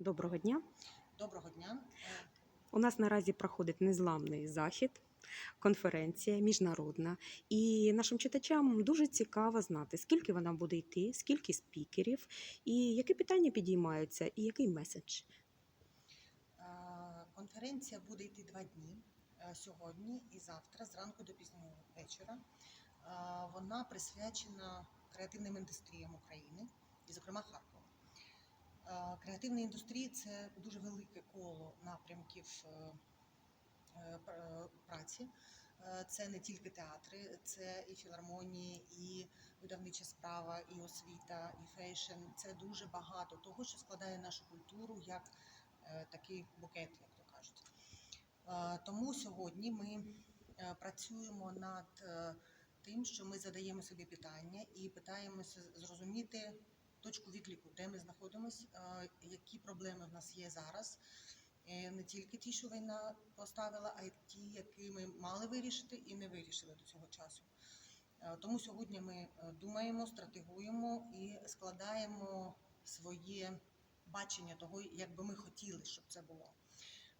Доброго дня. Доброго дня. У нас наразі проходить незламний захід, конференція міжнародна. І нашим читачам дуже цікаво знати, скільки вона буде йти, скільки спікерів, і які питання підіймаються, і який меседж. е, Конференція буде йти два дні е, сьогодні і завтра, зранку до пізнього вечора. Е, Вона присвячена креативним індустріям України і, зокрема, Харкову. Е, Креативні індустрії це дуже велике коло напрямків е, е, пр- праці. Це не тільки театри, це і філармонії, і видавнича справа, і освіта, і фейшн. Це дуже багато того, що складає нашу культуру як такий букет, як то кажуть. Тому сьогодні ми працюємо над тим, що ми задаємо собі питання і питаємося зрозуміти точку відліку, де ми знаходимося, які проблеми в нас є зараз. Е, Не тільки ті, що війна поставила, а й ті, які ми мали вирішити і не вирішили до цього часу. Е, Тому сьогодні ми е, думаємо, стратегуємо і складаємо своє бачення того, як би ми хотіли, щоб це було.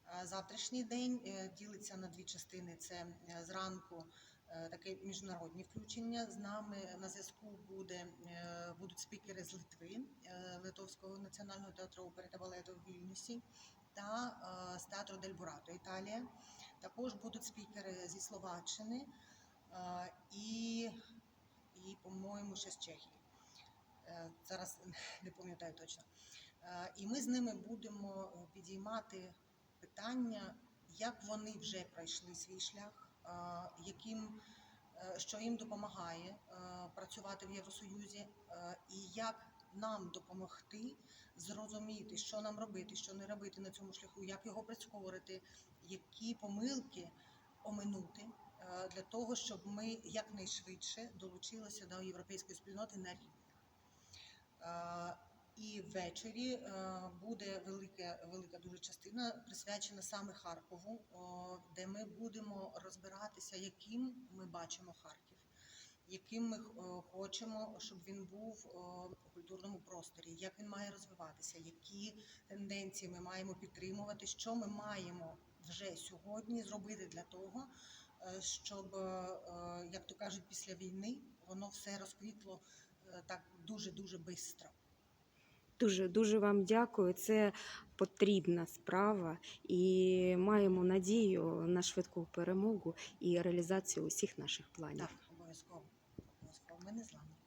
Е, Завтрашній день е, ділиться на дві частини: це е, зранку е, таке міжнародні включення. З нами на зв'язку буде, е, будуть спікери з Литви, е, Литовського національного театру опери та балету в Вільнюсі та е, з театру Дель Бурато Італія. Також будуть спікери зі Словаччини е, і, і по-моєму, ще з Чехії. Е, Зараз не пам'ятаю точно. Е, І ми з ними будемо е, підіймати питання, як вони вже пройшли свій шлях, е, яким, е, що їм допомагає е, працювати в Євросоюзі, е, і як нам допомогти зрозуміти, що нам робити, що не робити на цьому шляху, як його прискорити, які помилки оминути для того, щоб ми якнайшвидше долучилися до європейської спільноти на рівні. Е, ввечері е, буде велика, велика дуже частина присвячена саме Харкову, де ми будемо розбиратися, яким ми бачимо Харків, яким ми е, хочемо, щоб він був у культурному просторі, як він має розвиватися, які тенденції ми маємо підтримувати, що ми маємо вже сьогодні зробити для того, е, щоб, е, е, як то кажуть, після війни воно все розквітло е, так дуже дуже швидко. Дуже дуже вам дякую. Це потрібна справа, і маємо надію на швидку перемогу і реалізацію усіх наших планів. Так, обов'язково. Обов'язково. Ми не зламані.